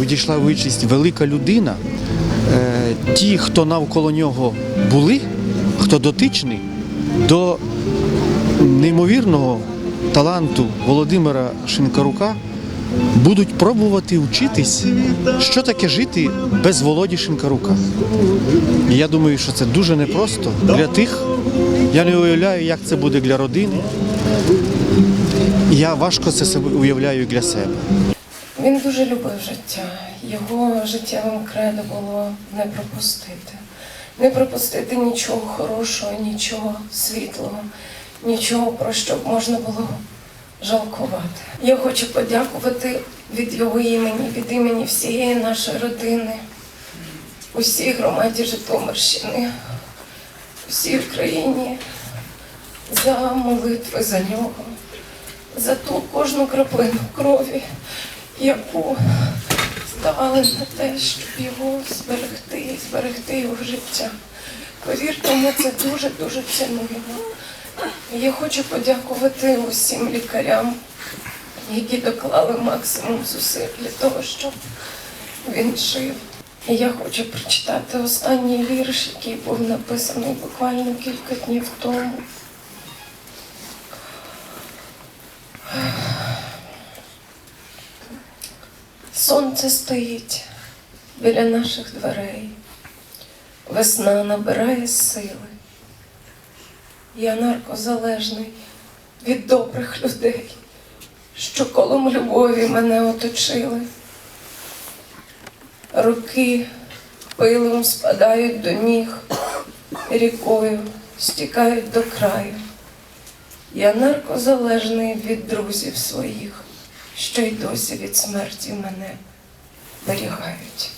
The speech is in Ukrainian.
Відійшла вичість велика людина. Е, Ті, хто навколо нього були, хто дотичний до неймовірного таланту Володимира Шинкарука, будуть пробувати вчитись, що таке жити без Володі Шинкарука. І я думаю, що це дуже непросто для тих. Я не уявляю, як це буде для родини. Я важко це себе уявляю для себе. Він дуже любив життя. Його життєвим кредо було не пропустити. Не пропустити нічого хорошого, нічого світлого, нічого, про що б можна було жалкувати. Я хочу подякувати від його імені, від імені всієї нашої родини, усій громаді Житомирщини, всій Україні за молитви за нього, за ту кожну краплину крові, яку стали на те, щоб його зберегти зберегти його життя. Повірте, ми це дуже-дуже цінуємо. Я хочу подякувати усім лікарям, які доклали максимум зусиль для того, щоб він жив. Я хочу прочитати останній вірш, який був написаний буквально кілька днів тому. Сонце стоїть біля наших дверей, весна набирає сили. Я наркозалежний від добрих людей, що колом любові мене оточили. Руки пилом спадають до ніг, рікою стікають до краю. Я наркозалежний від друзів своїх, що й досі від смерті мене берігають.